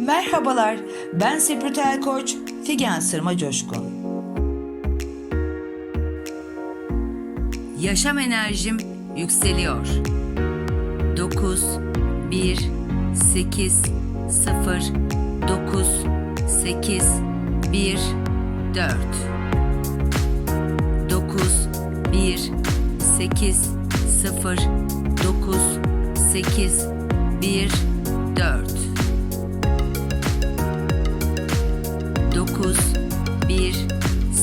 Merhabalar, ben Spiritüel Koç Figen Sırma Coşkun. Yaşam enerjim yükseliyor. 9 1 8 0 9 8 1 4 9 1 8 0 9 8 1 4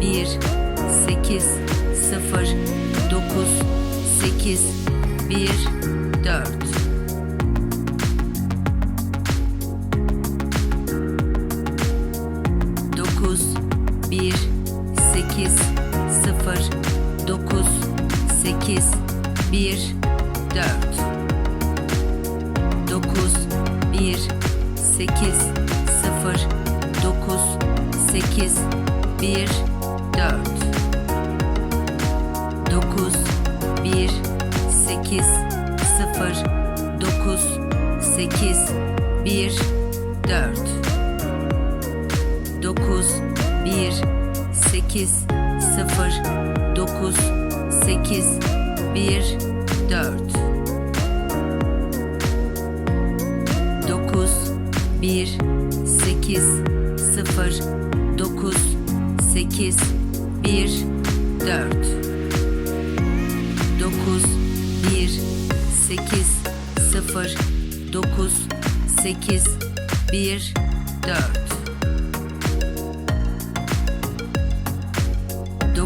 1 8 0 9 8 1 4 9 1 8 0 9 8 1 4 9 1 8 0 9 8 1 4 9 1 8 0 9 8 1 4 9 1 8 0 9 8 1 4 9 1 8 0 9 8 1 4 9 1 8 0 9 8 1 4 9 1 8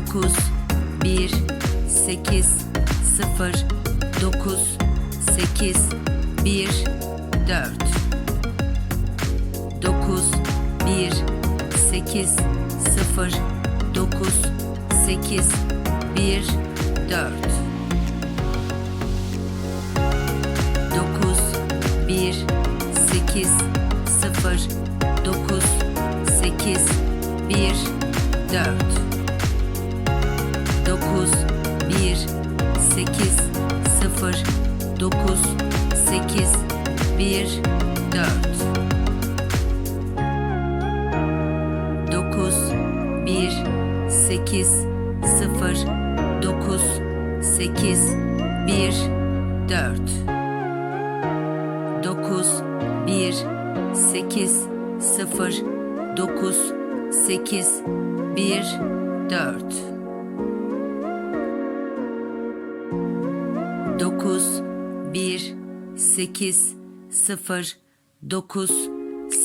0 9 8 1 4 9 1 8 0 9 8 1 4 9 1 8 0 9 8 1 4 9 1 8 0 9 8 1 4 9 1 8 0 9 8 1 4 9 1 8 0 9 8 1 4 9 1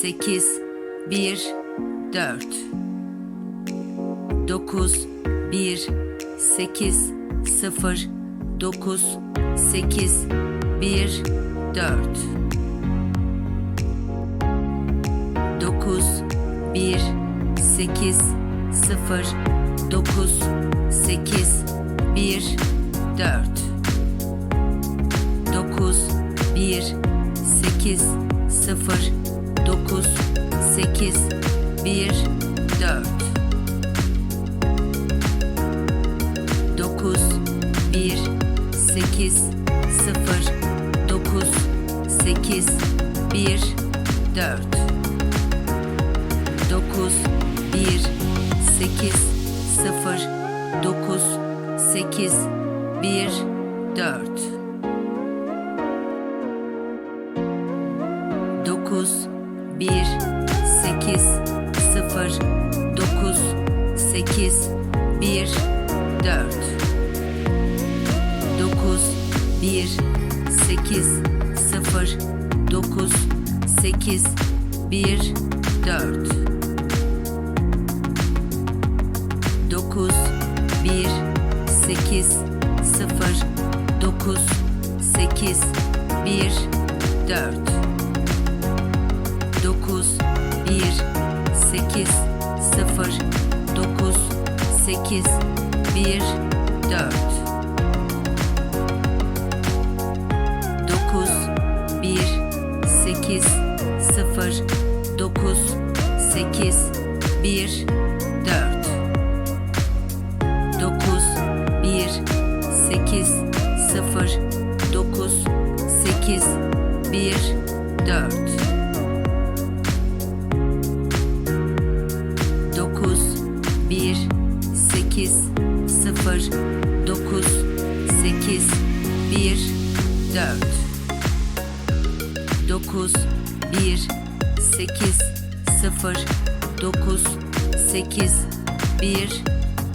8 0 9 8 1 4 9 1 8 0 9 8 1 4 9 1 8 0 9 8 1 4 9 1 8 0 9 8 1 4 8 0 9 8 1 4 9 1 8 0 9 8 1 4 9 1 8 0 9 8 1 4 9 1 8 0 9 8 1 4 9 1 8 0 9 8 1 4 9 1 8 0 9 8 1 4 8 0 9 8 1 4 9 1 8 0 9 8 1 4 9 1 8 0 9 8 1 4 9 1 8 0 9 8 1 4 9 1 8 0 9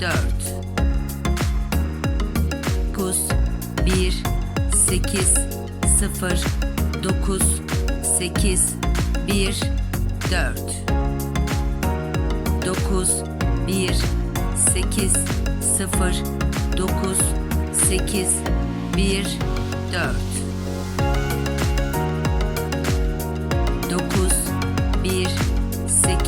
8 1 4 9 1 8 0 9 8 1 4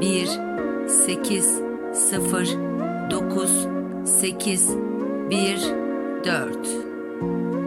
1 8 0 9 8 1 4